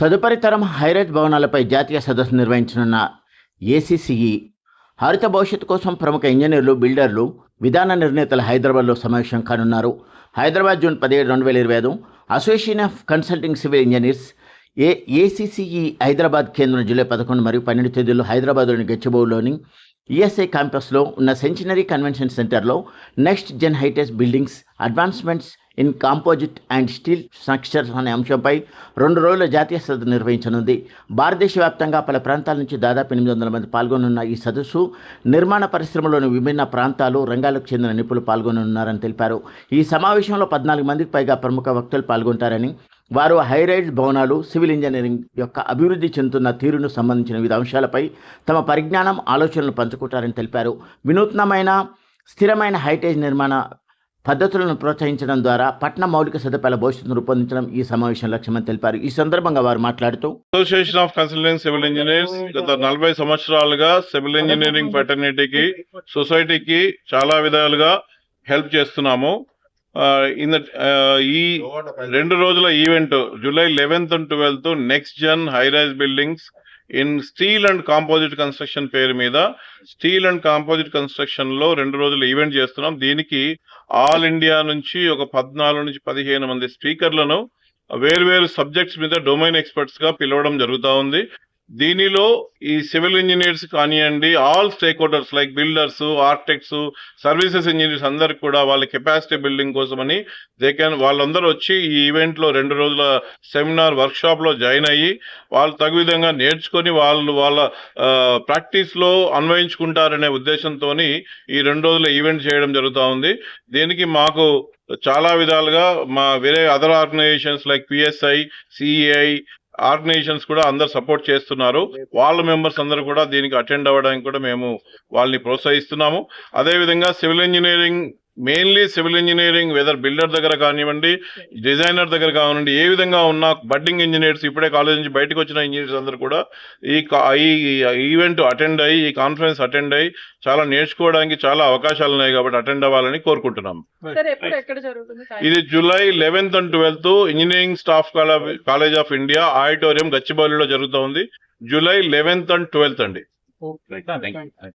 తదుపరి తరం హైరైజ్ భవనాలపై జాతీయ సదస్సు నిర్వహించనున్న ఏసీసీఈ హరిత భవిష్యత్తు కోసం ప్రముఖ ఇంజనీర్లు బిల్డర్లు విధాన నిర్ణేతలు హైదరాబాద్లో సమావేశం కానున్నారు. హైదరాబాద్ జూన్ పదిహేడు రెండు వేల ఇరవై ఐదు association of consulting civil engineers A ACCE Hyderabad కేంద్రం జూలై పదకొండు మరియు పన్నెండు తేదీల్లో హైదరాబాద్లోని గచ్చిబౌలోని ఈఎస్ఐ క్యాంపస్లో ఉన్న సెంచినరీ కన్వెన్షన్ సెంటర్లో next gen heights buildings advancements in composite and steel structures అనే అంశంపై రెండు రోజుల జాతీయ సదస్సు నిర్వహించనుంది. భారతదేశ వ్యాప్తంగా పలు ప్రాంతాల నుంచి దాదాపు ఎనిమిది వందల మంది పాల్గొనున్న ఈ సదస్సు నిర్మాణ పరిశ్రమలోని విభిన్న ప్రాంతాలు రంగాలకు చెందిన నిపుణులు పాల్గొనున్నారని తెలిపారు. ఈ సమావేశంలో పద్నాలుగు మందికి పైగా ప్రముఖ వక్తలు పాల్గొంటారని వారు హైరైడ్ భవనాలు సివిల్ ఇంజనీరింగ్ యొక్క అభివృద్ధి చెందుతున్న తీరును సంబంధించిన వివిధ అంశాలపై తమ పరిజ్ఞానం ఆలోచనలు పంచుకుంటారని తెలిపారు. వినూత్నమైన స్థిరమైన హైటేజ్ నిర్మాణ పద్ధతులను ప్రోత్సహించడం ద్వారా పట్టణ మౌలిక సదుపాయాల భవిష్యత్తును రూపొందించడం ఈ సమావేశం లక్ష్యమని తెలిపారు. ఈ సందర్భంగా వారు మాట్లాడుతూ association of consultant civil engineers గత నలభై సంవత్సరాలుగా సివిల్ ఇంజనీరింగ్ ఫెటర్నిటీకి సొసైటీకి చాలా విధాలుగా హెల్ప్ చేస్తున్నాము. ఇన్ ఈ రెండు రోజుల event July eleventh and twelfth next gen high rise buildings in steel and composite construction పేరు మీద స్టీల్ అండ్ కాంపోజిట్ కన్స్ట్రక్షన్లో రెండు రోజులు ఈవెంట్ చేస్తున్నాం. దీనికి ఆల్ ఇండియా నుంచి ఒక పద్నాలుగు నుంచి పదిహేను మంది స్పీకర్లను వేరు సబ్జెక్ట్స్ మీద డొమైన్ ఎక్స్పర్ట్స్గా పిలవడం జరుగుతూ ఉంది. దీనిలో ఈ సివిల్ ఇంజనీర్స్ కానివ్వండి all stakeholders like builders architects services engineers అందరికి కూడా వాళ్ళ కెపాసిటీ బిల్డింగ్ కోసమని దే కెన్ వాళ్ళందరూ వచ్చి ఈ ఈవెంట్లో రెండు రోజుల సెమినార్ వర్క్షాప్లో జాయిన్ అయ్యి వాళ్ళు తగు విధంగా నేర్చుకొని వాళ్ళు వాళ్ళ ప్రాక్టీస్లో అన్వయించుకుంటారనే ఉద్దేశంతో ఈ రెండు రోజుల ఈవెంట్ చేయడం జరుగుతూ ఉంది. దీనికి మాకు చాలా విధాలుగా మా వేరే other organisations like PSI CI organisations కూడా అందరు సపోర్ట్ చేస్తున్నారు. వాళ్ళ మెంబర్స్ అందరూ కూడా దీనికి అటెండ్ అవ్వడానికి కూడా మేము వాళ్ళని ప్రోత్సహిస్తున్నాము. అదేవిధంగా civil engineering mainly civil engineering whether builder దగ్గర కానివ్వండి డిజైనర్ దగ్గర కానివ్వండి ఏ విధంగా ఉన్న బడ్డింగ్ ఇంజనీర్స్ ఇప్పుడే కాలేజ్ నుంచి బయటకు వచ్చిన ఇంజనీర్స్ అందరూ కూడా ఈ ఈవెంట్ అటెండ్ అయ్యి ఈ కాన్ఫరెన్స్ అటెండ్ అయ్యి చాలా నేర్చుకోవడానికి చాలా అవకాశాలు ఉన్నాయి కాబట్టి అటెండ్ అవ్వాలని కోరుకుంటున్నాం. సార్ ఎప్పుడు ఎక్కడ జరుగుతుంది time? ఇది July eleventh and twelfth engineering staff college of India auditorium గచ్చిబౌలిలో జరుగుతోంది. July eleventh and. ట్వెల్త్ అండి.